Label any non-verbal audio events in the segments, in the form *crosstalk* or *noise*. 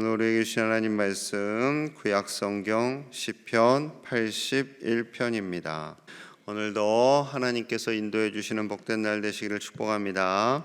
오늘 우리에게 주신 하나님 말씀 구약 성경 시편 81편입니다. 오늘도 하나님께서 인도해 주시는 복된 날 되시기를 축복합니다.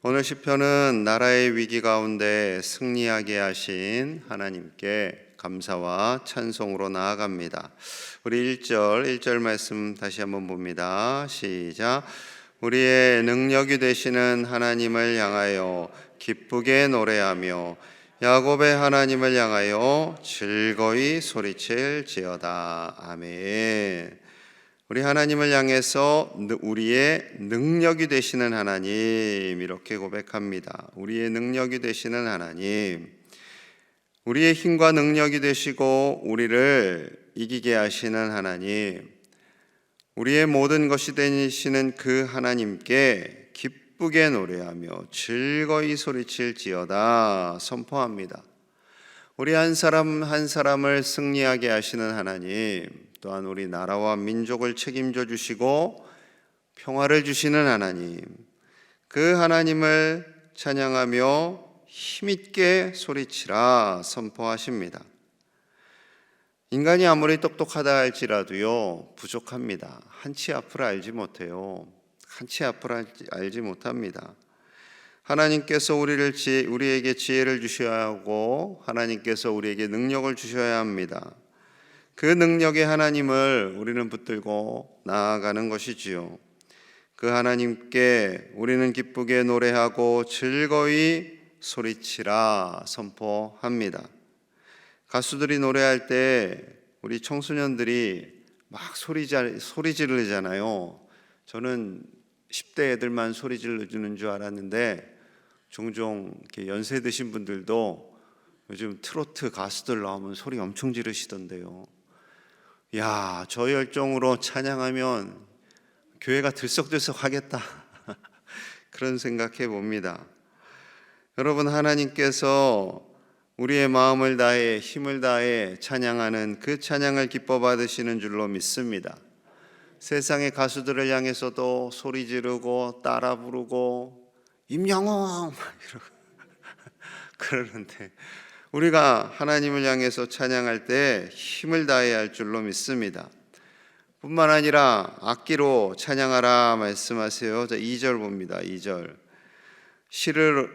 오늘 시편은 나라의 위기 가운데 승리하게 하신 하나님께 감사와 찬송으로 나아갑니다. 우리 1절 1절 말씀 다시 한번 봅니다. 시작. 우리의 능력이 되시는 하나님을 향하여 기쁘게 노래하며 야곱의 하나님을 향하여 즐거이 소리칠지어다. 아멘. 우리 하나님을 향해서 우리의 능력이 되시는 하나님 이렇게 고백합니다. 우리의 능력이 되시는 하나님. 우리의 힘과 능력이 되시고 우리를 이기게 하시는 하나님. 우리의 모든 것이 되시는 그 하나님께 기쁘게 노래하며 즐거이 소리칠지어다 선포합니다. 우리 한 사람 한 사람을 승리하게 하시는 하나님, 또한 우리 나라와 민족을 책임져 주시고 평화를 주시는 하나님, 그 하나님을 찬양하며 힘있게 소리치라 선포하십니다. 인간이 아무리 똑똑하다 할지라도요, 부족합니다. 한치 앞을 알지 못해요. 한치 앞을 알지 못합니다. 하나님께서 우리를 지혜, 우리에게 지혜를 주셔야 하고 하나님께서 우리에게 능력을 주셔야 합니다. 그 능력의 하나님을 우리는 붙들고 나아가는 것이지요. 그 하나님께 우리는 기쁘게 노래하고 즐거이 소리치라 선포합니다. 가수들이 노래할 때 우리 청소년들이 막 소리 소리 지르잖아요. 저는 10대 애들만 소리 질러주는 줄 알았는데 종종 이렇게 연세 드신 분들도 요즘 트로트 가수들 나오면 소리 엄청 지르시던데요. 야, 저 열정으로 찬양하면 교회가 들썩들썩 하겠다. *laughs* 그런 생각해 봅니다. 여러분, 하나님께서 우리의 마음을 다해 힘을 다해 찬양하는 그 찬양을 기뻐 받으시는 줄로 믿습니다. 세상의 가수들을 향해서도 소리 지르고 따라 부르고 임영웅 이러고 *laughs* 그러는데 우리가 하나님을 향해서 찬양할 때 힘을 다해야 할 줄로 믿습니다. 뿐만 아니라 악기로 찬양하라 말씀하세요. 자, 2절 봅니다. 2절. 시를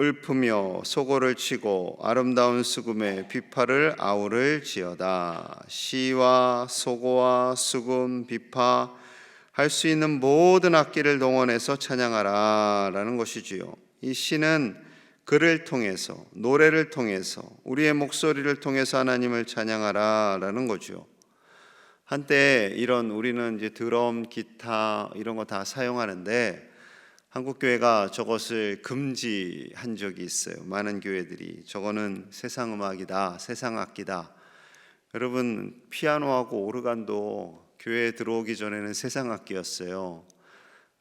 읊으며 소고를 치고 아름다운 수금에 비파를 아우를 지어다. 시와 소고와 수금, 비파 할 수 있는 모든 악기를 동원해서 찬양하라라는 것이지요. 이 시는 글을 통해서 노래를 통해서 우리의 목소리를 통해서 하나님을 찬양하라라는 거죠. 한때 이런 우리는 이제 드럼, 기타 이런 거 다 사용하는데 한국 교회가 저것을 금지한 적이 있어요. 많은 교회들이 저거는 세상 음악이다, 세상 악기다. 여러분 피아노하고 오르간도 교회에 들어오기 전에는 세상 악기였어요.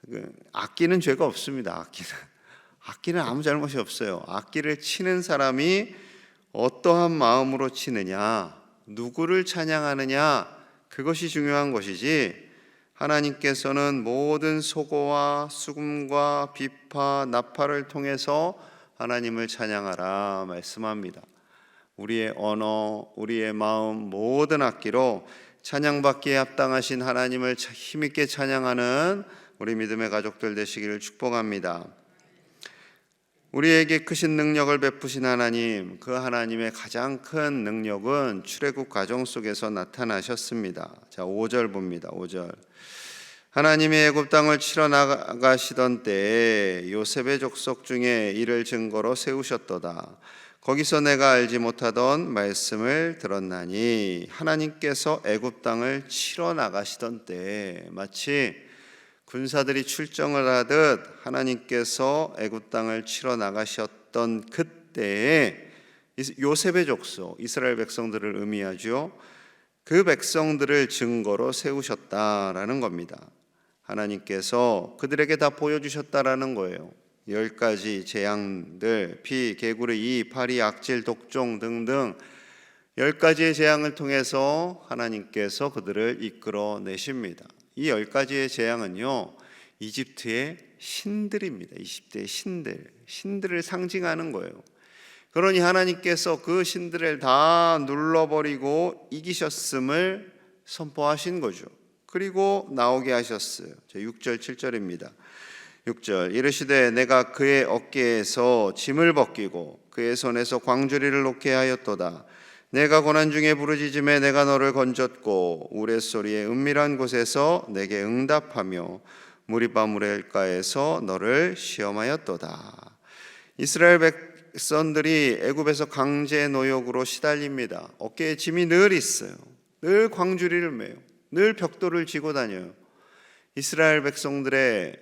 그 악기는 죄가 없습니다. 악기는 악기는 아무 잘못이 없어요. 악기를 치는 사람이 어떠한 마음으로 치느냐, 누구를 찬양하느냐, 그것이 중요한 것이지 하나님께서는 모든 소고와 수금과 비파, 나팔을 통해서 하나님을 찬양하라 말씀합니다. 우리의 언어, 우리의 마음, 모든 악기로 찬양받기에 합당하신 하나님을 힘있게 찬양하는 우리 믿음의 가족들 되시기를 축복합니다. 우리에게 크신 능력을 베푸신 하나님, 그 하나님의 가장 큰 능력은 출애굽 과정 속에서 나타나셨습니다. 자, 5절 봅니다. 5절. 하나님이 애굽 땅을 치러 나가시던 때에 요셉의 족속 중에 이를 증거로 세우셨도다. 거기서 내가 알지 못하던 말씀을 들었나니 하나님께서 애굽 땅을 치러 나가시던 때 마치 군사들이 출정을 하듯 하나님께서 애굽 땅을 치러 나가셨던 그때에 요셉의 족속 이스라엘 백성들을 의미하죠. 그 백성들을 증거로 세우셨다라는 겁니다. 하나님께서 그들에게 다 보여주셨다라는 거예요. 열 가지 재앙들, 피, 개구리, 이, 파리, 악질, 독종 등등 열 가지의 재앙을 통해서 하나님께서 그들을 이끌어 내십니다. 이 열 가지의 재앙은요, 이집트의 신들입니다. 이집트의 신들, 신들을 상징하는 거예요. 그 그러니 하나님께서 그 신들을 다 눌러버리고 이기셨음을 선포하신 거죠. 그리고 나오게 하셨어요. 6절, 7절입니다. 6절 이르시되 내가 그의 어깨에서 짐을 벗기고 그의 손에서 광주리를 놓게 하였도다. 내가 고난 중에 부르짖음에 내가 너를 건졌고 우레소리의 은밀한 곳에서 내게 응답하며 무리바 무레가에서 너를 시험하였도다. 이스라엘 백성들이 애굽에서 강제 노역으로 시달립니다. 어깨에 짐이 늘 있어요. 늘 광주리를 메요. 늘 벽돌을 지고 다녀요. 이스라엘 백성들의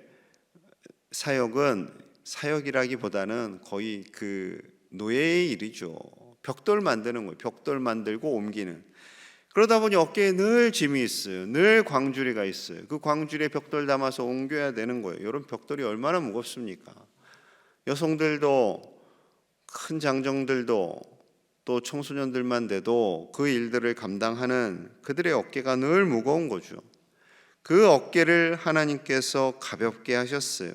사역은 사역이라기보다는 거의 그 노예의 일이죠. 벽돌 만드는 거예요. 벽돌 만들고 옮기는. 그러다 보니 어깨에 늘 짐이 있어요. 늘 광주리가 있어요. 그 광주리에 벽돌 담아서 옮겨야 되는 거예요. 이런 벽돌이 얼마나 무겁습니까? 여성들도 큰 장정들도 또 청소년들만 돼도 그 일들을 감당하는 그들의 어깨가 늘 무거운 거죠. 그 어깨를 하나님께서 가볍게 하셨어요.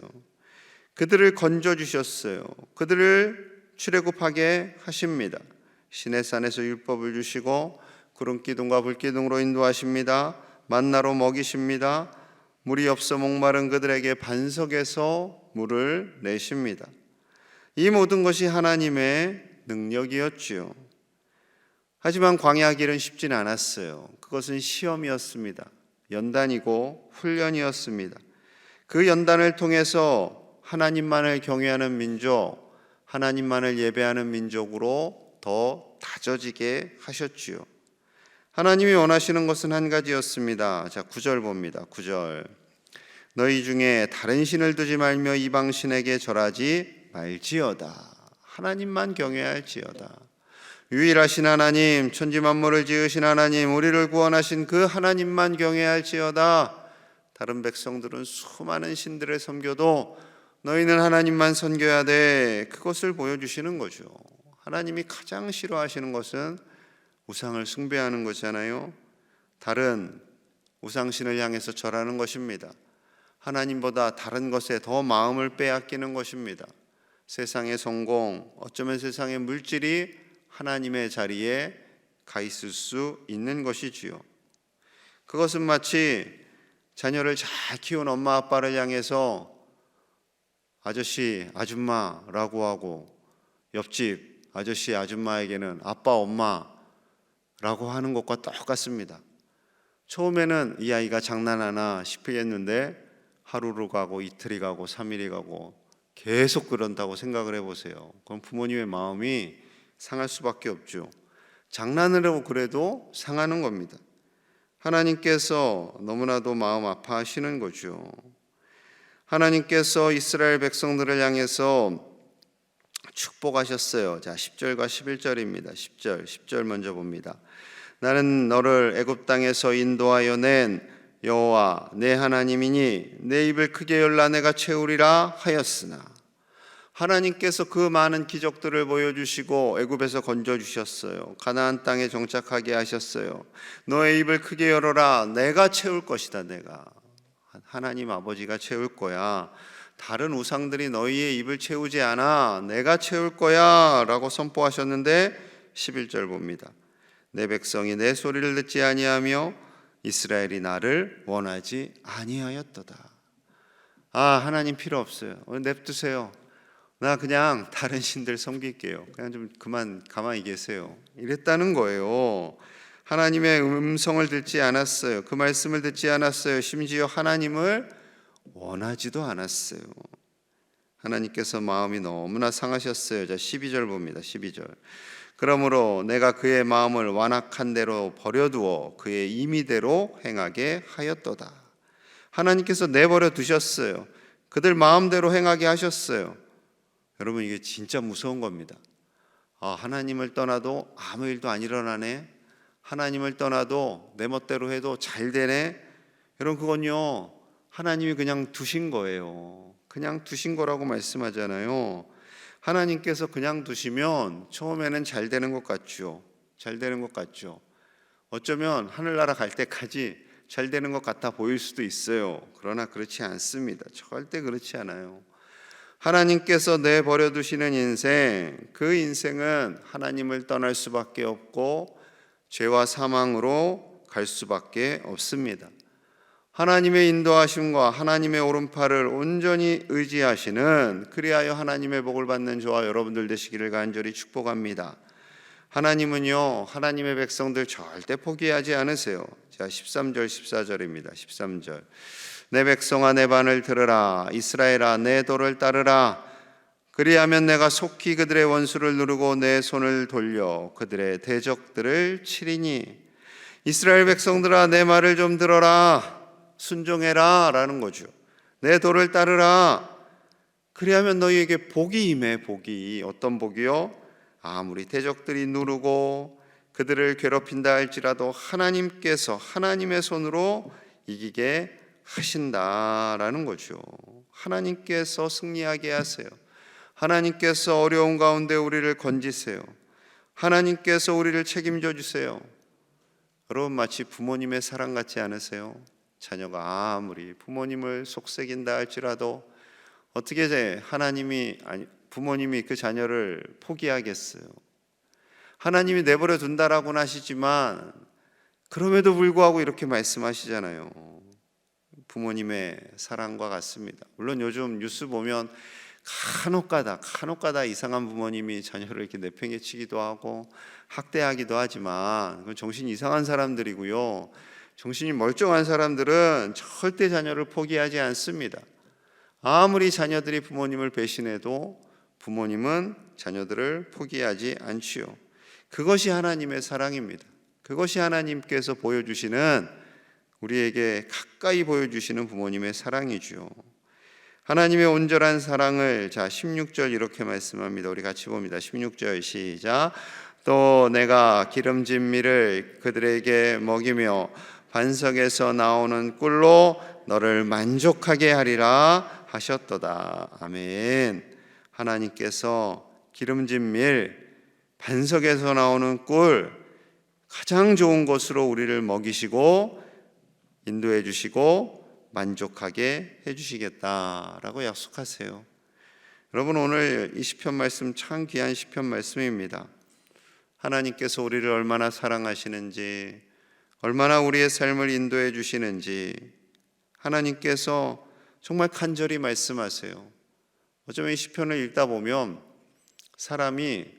그들을 건져 주셨어요. 그들을 출애굽하게 하십니다. 신의 산에서 율법을 주시고 구름 기둥과 불 기둥으로 인도하십니다. 만나로 먹이십니다. 물이 없어 목마른 그들에게 반석에서 물을 내십니다. 이 모든 것이 하나님의 능력이었지요. 하지만 광야 길은 쉽진 않았어요. 그것은 시험이었습니다. 연단이고 훈련이었습니다. 그 연단을 통해서 하나님만을 경외하는 민족, 하나님만을 예배하는 민족으로 더 다져지게 하셨지요. 하나님이 원하시는 것은 한 가지였습니다. 자, 9절 봅니다. 9절. 너희 중에 다른 신을 두지 말며 이방 신에게 절하지 말지어다. 하나님만 경외할지어다. 유일하신 하나님, 천지 만물을 지으신 하나님, 우리를 구원하신 그 하나님만 경외할지어다. 다른 백성들은 수많은 신들을 섬겨도 너희는 하나님만 섬겨야 돼. 그것을 보여주시는 거죠. 하나님이 가장 싫어하시는 것은 우상을 숭배하는 거잖아요. 다른 우상신을 향해서 절하는 것입니다. 하나님보다 다른 것에 더 마음을 빼앗기는 것입니다. 세상의 성공, 어쩌면 세상의 물질이 하나님의 자리에 가 있을 수 있는 것이지요. 그것은 마치 자녀를 잘 키운 엄마 아빠를 향해서 아저씨, 아줌마라고 하고 옆집 아저씨, 아줌마에게는 아빠, 엄마라고 하는 것과 똑같습니다. 처음에는 이 아이가 장난하나 싶겠는데 하루로 가고 이틀이 가고 3일이 가고 계속 그런다고 생각을 해보세요. 그럼 부모님의 마음이 상할 수밖에 없죠. 장난을 하고 그래도 상하는 겁니다. 하나님께서 너무나도 마음 아파하시는 거죠. 하나님께서 이스라엘 백성들을 향해서 축복하셨어요. 자, 10절과 11절입니다. 10절, 10절 먼저 봅니다. 나는 너를 애굽 땅에서 인도하여 낸 여호와 내 하나님이니 내 입을 크게 열라 내가 채우리라 하였으나 하나님께서 그 많은 기적들을 보여주시고 애굽에서 건져 주셨어요. 가나안 땅에 정착하게 하셨어요. 너의 입을 크게 열어라. 내가 채울 것이다. 내가 하나님 아버지가 채울 거야. 다른 우상들이 너희의 입을 채우지 않아. 내가 채울 거야 라고 선포하셨는데 11절 봅니다. 내 백성이 내 소리를 듣지 아니하며 이스라엘이 나를 원하지 아니하였도다. 아, 하나님 필요 없어요. 냅두세요. 나 그냥 다른 신들 섬길게요. 그냥 좀 그만 가만히 계세요. 이랬다는 거예요. 하나님의 음성을 듣지 않았어요. 그 말씀을 듣지 않았어요. 심지어 하나님을 원하지도 않았어요. 하나님께서 마음이 너무나 상하셨어요. 자, 12절 봅니다. 12절. 그러므로 내가 그의 마음을 완악한 대로 버려두어 그의 임의대로 행하게 하였도다. 하나님께서 내버려 두셨어요. 그들 마음대로 행하게 하셨어요. 여러분 이게 진짜 무서운 겁니다. 아, 하나님을 떠나도 아무 일도 안 일어나네. 하나님을 떠나도 내 멋대로 해도 잘 되네. 여러분 그건요. 하나님이 그냥 두신 거예요. 그냥 두신 거라고 말씀하잖아요. 하나님께서 그냥 두시면 처음에는 잘 되는 것 같죠. 잘 되는 것 같죠. 어쩌면 하늘나라 갈 때까지 잘 되는 것 같아 보일 수도 있어요. 그러나 그렇지 않습니다. 절대 그렇지 않아요. 하나님께서 내버려 두시는 인생, 그 인생은 하나님을 떠날 수밖에 없고 죄와 사망으로 갈 수밖에 없습니다. 하나님의 인도하심과 하나님의 오른팔을 온전히 의지하시는 그리하여 하나님의 복을 받는 저와 여러분들 되시기를 간절히 축복합니다. 하나님은요, 하나님의 백성들 절대 포기하지 않으세요. 자, 13절, 14절입니다. 13절. 내 백성아, 내 반을 들으라. 이스라엘아, 내 도를 따르라. 그리하면 내가 속히 그들의 원수를 누르고 내 손을 돌려 그들의 대적들을 치리니 이스라엘 백성들아, 내 말을 좀 들어라. 순종해라. 라는 거죠. 내 도를 따르라. 그리하면 너희에게 복이 임해, 복이. 어떤 복이요? 아무리 대적들이 누르고 그들을 괴롭힌다 할지라도 하나님께서 하나님의 손으로 이기게 하신다라는 거죠. 하나님께서 승리하게 하세요. 하나님께서 어려운 가운데 우리를 건지세요. 하나님께서 우리를 책임져 주세요. 여러분 마치 부모님의 사랑 같지 않으세요? 자녀가 아무리 부모님을 속삭인다 할지라도 어떻게 돼 하나님이 아니 부모님이 그 자녀를 포기하겠어요. 하나님이 내버려 둔다라고는 하시지만 그럼에도 불구하고 이렇게 말씀하시잖아요. 부모님의 사랑과 같습니다. 물론 요즘 뉴스 보면 간혹가다 간혹가다 이상한 부모님이 자녀를 이렇게 내팽개치기도 하고 학대하기도 하지만 정신이 이상한 사람들이고요. 정신이 멀쩡한 사람들은 절대 자녀를 포기하지 않습니다. 아무리 자녀들이 부모님을 배신해도 부모님은 자녀들을 포기하지 않지요. 그것이 하나님의 사랑입니다. 그것이 하나님께서 보여주시는 우리에게 가까이 보여주시는 부모님의 사랑이지요. 하나님의 온전한 사랑을 자 16절 이렇게 말씀합니다. 우리 같이 봅니다. 16절 시작. 또 내가 기름진 밀을 그들에게 먹이며 반석에서 나오는 꿀로 너를 만족하게 하리라 하셨도다. 아멘. 하나님께서 기름진 밀 반석에서 나오는 꿀 가장 좋은 것으로 우리를 먹이시고 인도해 주시고 만족하게 해 주시겠다라고 약속하세요. 여러분 오늘 이 시편 말씀 참 귀한 시편 말씀입니다. 하나님께서 우리를 얼마나 사랑하시는지 얼마나 우리의 삶을 인도해 주시는지 하나님께서 정말 간절히 말씀하세요. 어쩌면 이 시편을 읽다 보면 사람이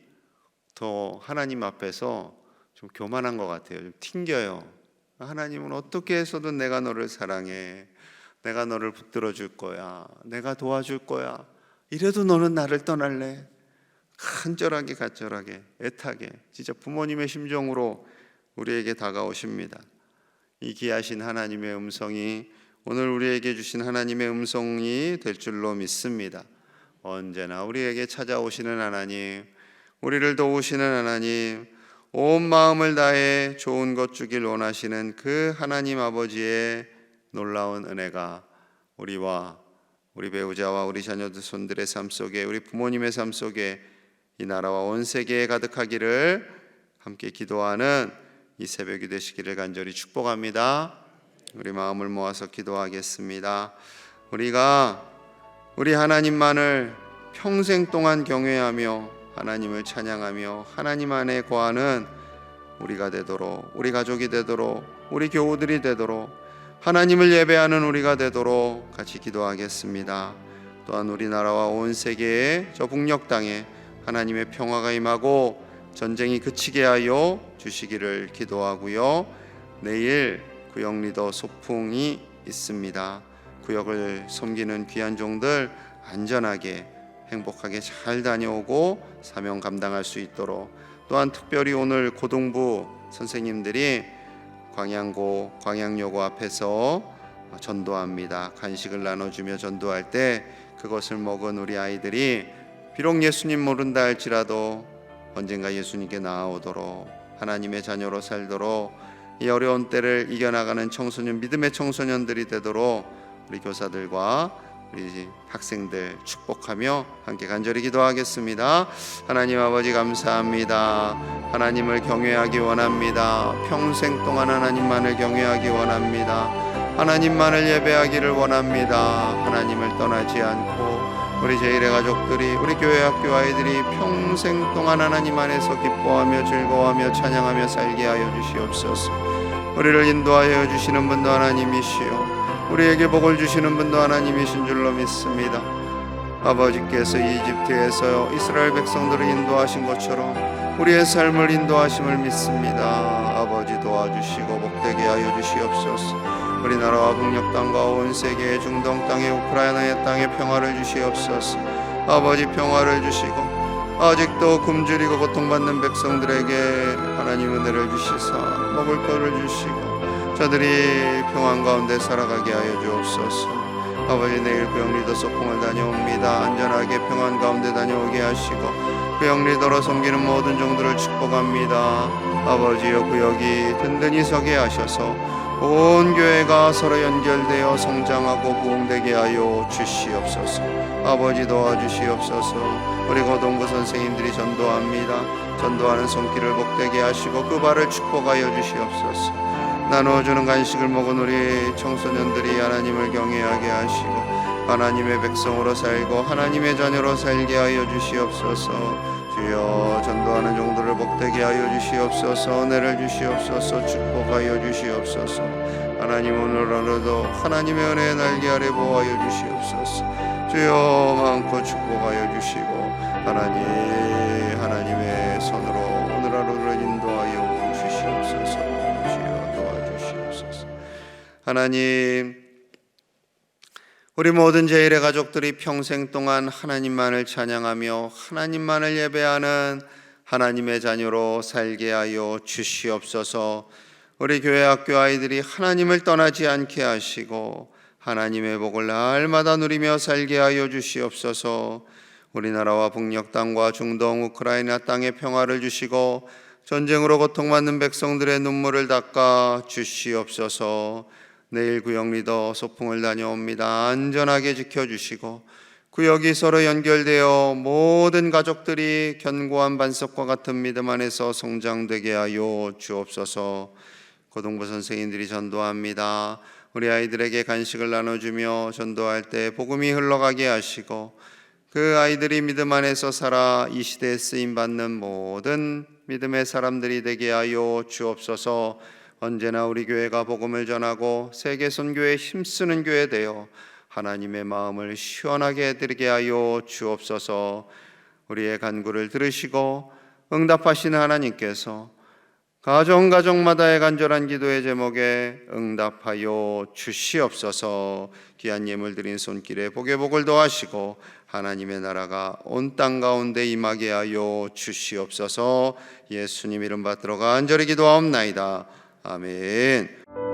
더 하나님 앞에서 좀 교만한 것 같아요. 좀 튕겨요. 하나님은 어떻게 해서든 내가 너를 사랑해. 내가 너를 붙들어 줄 거야. 내가 도와줄 거야. 이래도 너는 나를 떠날래. 간절하게 간절하게 애타게 진짜 부모님의 심정으로 우리에게 다가오십니다. 이 귀하신 하나님의 음성이 오늘 우리에게 주신 하나님의 음성이 될 줄로 믿습니다. 언제나 우리에게 찾아오시는 하나님, 우리를 도우시는 하나님, 온 마음을 다해 좋은 것 주길 원하시는 그 하나님 아버지의 놀라운 은혜가 우리와 우리 배우자와 우리 자녀들 손들의 삶 속에 우리 부모님의 삶 속에 이 나라와 온 세계에 가득하기를 함께 기도하는 이 새벽이 되시기를 간절히 축복합니다. 우리 마음을 모아서 기도하겠습니다. 우리가 우리 하나님만을 평생 동안 경외하며 하나님을 찬양하며 하나님 안에 거하는 우리가 되도록 우리 가족이 되도록 우리 교우들이 되도록 하나님을 예배하는 우리가 되도록 같이 기도하겠습니다. 또한 우리나라와 온 세계에 저 북녘 땅에 하나님의 평화가 임하고 전쟁이 그치게 하여 주시기를 기도하고요. 내일 구역 리더 소풍이 있습니다. 구역을 섬기는 귀한 종들 안전하게 행복하게 잘 다녀오고 사명 감당할 수 있도록 또한 특별히 오늘 고등부 선생님들이 광양고 광양여고 앞에서 전도합니다. 간식을 나눠주며 전도할 때 그것을 먹은 우리 아이들이 비록 예수님 모른다 할지라도 언젠가 예수님께 나아오도록 하나님의 자녀로 살도록 이 어려운 때를 이겨나가는 청소년 믿음의 청소년들이 되도록 우리 교사들과 우리 학생들 축복하며 함께 간절히 기도하겠습니다. 하나님 아버지 감사합니다. 하나님을 경외하기 원합니다. 평생 동안 하나님만을 경외하기 원합니다. 하나님만을 예배하기를 원합니다. 하나님을 떠나지 않고 우리 제일의 가족들이 우리 교회 학교 아이들이 평생 동안 하나님 안에서 기뻐하며 즐거워하며 찬양하며 살게 하여 주시옵소서. 우리를 인도하여 주시는 분도 하나님이시요 우리에게 복을 주시는 분도 하나님이신 줄로 믿습니다. 아버지께서 이집트에서 이스라엘 백성들을 인도하신 것처럼 우리의 삶을 인도하심을 믿습니다. 아버지 도와주시고 복되게 하여 주시옵소서. 우리나라와 북녘 땅과 온 세계의 중동 땅의 우크라이나의 땅에 평화를 주시옵소서. 아버지 평화를 주시고 아직도 굶주리고 고통받는 백성들에게 하나님 은혜를 주시사 먹을 것을 주시고 저들이 평안 가운데 살아가게 하여 주옵소서. 아버지 내일 구역리더 소풍을 다녀옵니다. 안전하게 평안 가운데 다녀오게 하시고 구역리더로 섬기는 모든 종들을 축복합니다. 아버지여 구역이 든든히 서게 하셔서 온 교회가 서로 연결되어 성장하고 부흥되게 하여 주시옵소서. 아버지 도와주시옵소서. 우리 고동부 선생님들이 전도합니다. 전도하는 손길을 복되게 하시고 그 발을 축복하여 주시옵소서. 나누어주는 간식을 먹은 우리 청소년들이 하나님을 경외하게 하시고 하나님의 백성으로 살고 하나님의 자녀로 살게 하여 주시옵소서 주여 전도하는 종들 을 복되게 하여 주시옵소서. 은혜를 주시옵소서. 축복하여 주시옵소서. 하나님 오늘 하루도 하나님의 은혜의 날개 아래 보호하여 주시옵소서. 주여 많고 축복하여 주시고 하나님 하나님의 손으로 오늘 하루를 인도하여 주시옵소서. 주여 도와주시옵소서. 하나님 우리 모든 제일의 가족들이 평생 동안 하나님만을 찬양하며 하나님만을 예배하는 하나님의 자녀로 살게 하여 주시옵소서. 우리 교회 학교 아이들이 하나님을 떠나지 않게 하시고 하나님의 복을 날마다 누리며 살게 하여 주시옵소서. 우리나라와 북녘 땅과 중동 우크라이나 땅의 평화를 주시고 전쟁으로 고통받는 백성들의 눈물을 닦아 주시옵소서. 내일 구역 리더 소풍을 다녀옵니다. 안전하게 지켜 주시고 구역이 서로 연결되어 모든 가족들이 견고한 반석과 같은 믿음 안에서 성장되게 하여 주옵소서. 고동부 선생님들이 전도합니다. 우리 아이들에게 간식을 나눠주며 전도할 때 복음이 흘러가게 하시고 그 아이들이 믿음 안에서 살아 이 시대에 쓰임 받는 모든 믿음의 사람들이 되게 하여 주옵소서. 언제나 우리 교회가 복음을 전하고 세계 선교에 힘쓰는 교회 되어 하나님의 마음을 시원하게 해드리게 하여 주옵소서. 우리의 간구를 들으시고 응답하시는 하나님께서 가정 가정마다의 간절한 기도의 제목에 응답하여 주시옵소서. 귀한 예물 드린 손길에 복의 복을 더하시고 하나님의 나라가 온 땅 가운데 임하게 하여 주시옵소서. 예수님 이름 받들어 간절히 기도하옵나이다. 아멘.